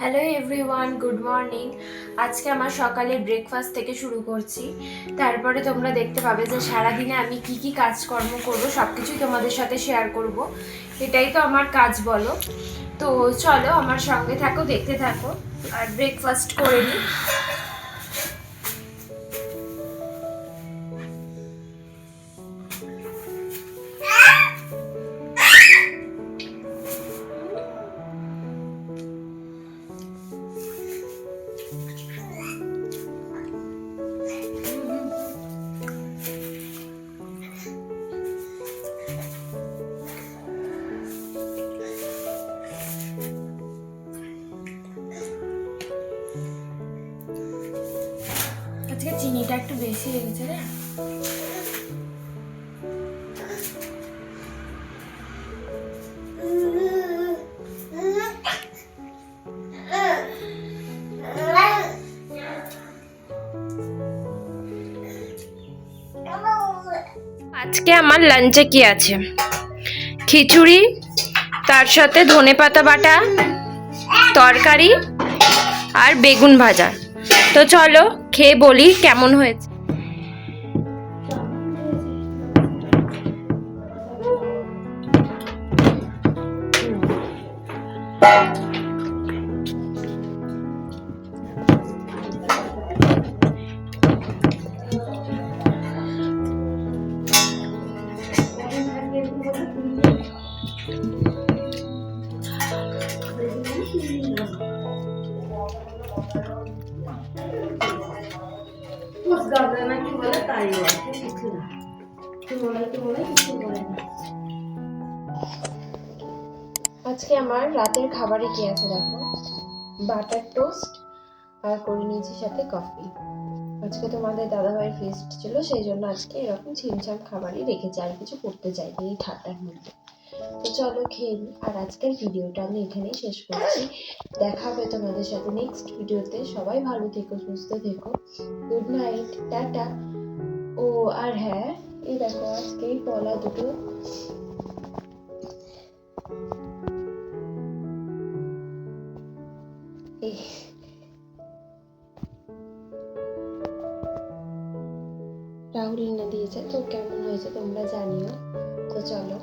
Hello everyone good morning আজকে আমার সকালে ব্রেকফাস্ট থেকে শুরু করছি। তারপরে তোমরা দেখতে পাবে যে সারাদিনে আমি কি কি কাজকর্ম করব সব কিছুই তোমাদের সাথে শেয়ার করব। এটাই তো আমার কাজ বলো। তো চলো আমার সঙ্গে থাকো, দেখতে থাকো। আর ব্রেকফাস্ট করে নিই আজকে চিনিটা একটু বেশি হয়ে গেছে রে। আজকে আমার লাঞ্চে কি আছে? খিচুড়ি, তার সাথে ধনেপাতা বাটা, তরকারি আর বেগুন ভাজা। তো চলো খেয়ে বলি কেমন হয়েছে। আজকে আমার রাতের খাবারে কি আছে দেখো? বাটার টোস্ট আর করে নিয়েছি সাথে কফি। আজকে তোমাদের দাদাভাইয়ের ফেস্ট ছিল, সেই জন্য আজকে এরকম ছিমছাম খাবারই রেখেছি, আর কিছু করতে চাইনি এই ঠান্ডার মধ্যে। তো চলো খেয়ে আর আজকের ভিডিওটা আমি এখানেই শেষ করছি। দেখা হবে তোমাদের সাথে নেক্সট ভিডিওতে। সবাই ভালো থেকো, সুস্থ থেকো। Good night tata. ও, আর হ্যাঁ এই দেখো আজকে পলা দুটো। রাহুল দিয়েছে। তো কেমন হয়েছে তোমরা জানিও। তো চলো